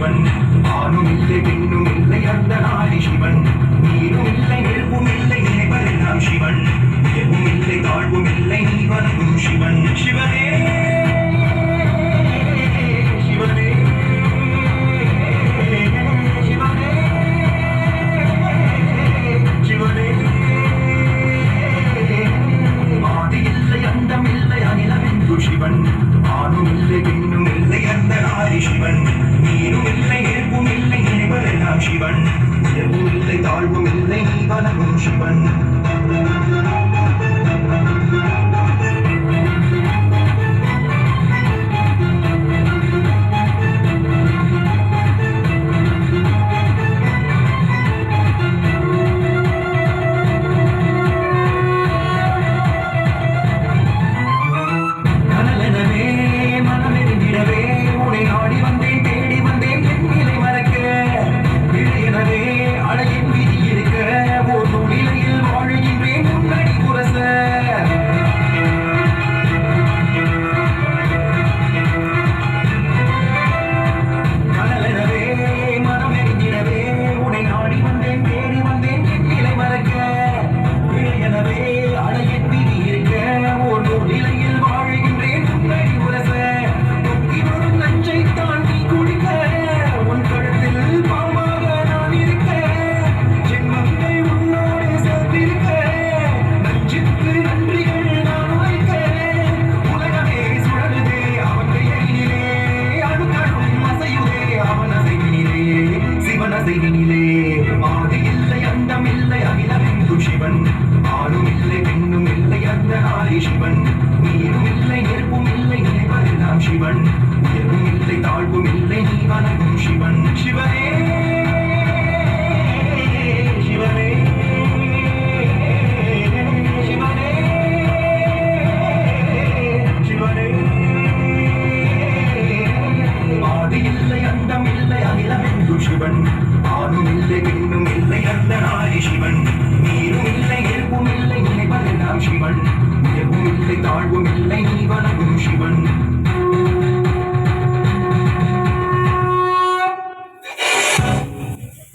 சிவன். ஆணும் இல்லை பெண்ணும் இல்லை அந்த நாடி சிவன். நீரும் இல்லை நெருப்பும் இல்லை நினைவதெல்லாம் சிவன். உயர்வும் இல்லை தாழ்வும் இல்லை நீவனும் சிவன். எவ்வளவு தாழ்வும் இல்லை வணங்கும் சிவன். அண்டம் இல்லை அகிலமெங்கும் சிவன். ஆணும் இல்லை பெண்ணும் இல்லை அந்த நாளை சிவன். நீரும் இல்லை இருப்பும் இல்லை நினைப்பதெல்லாம் சிவன். உயர்வும் இல்லை தாழ்வும் இல்லை நீ வணங்கும் சிவன்.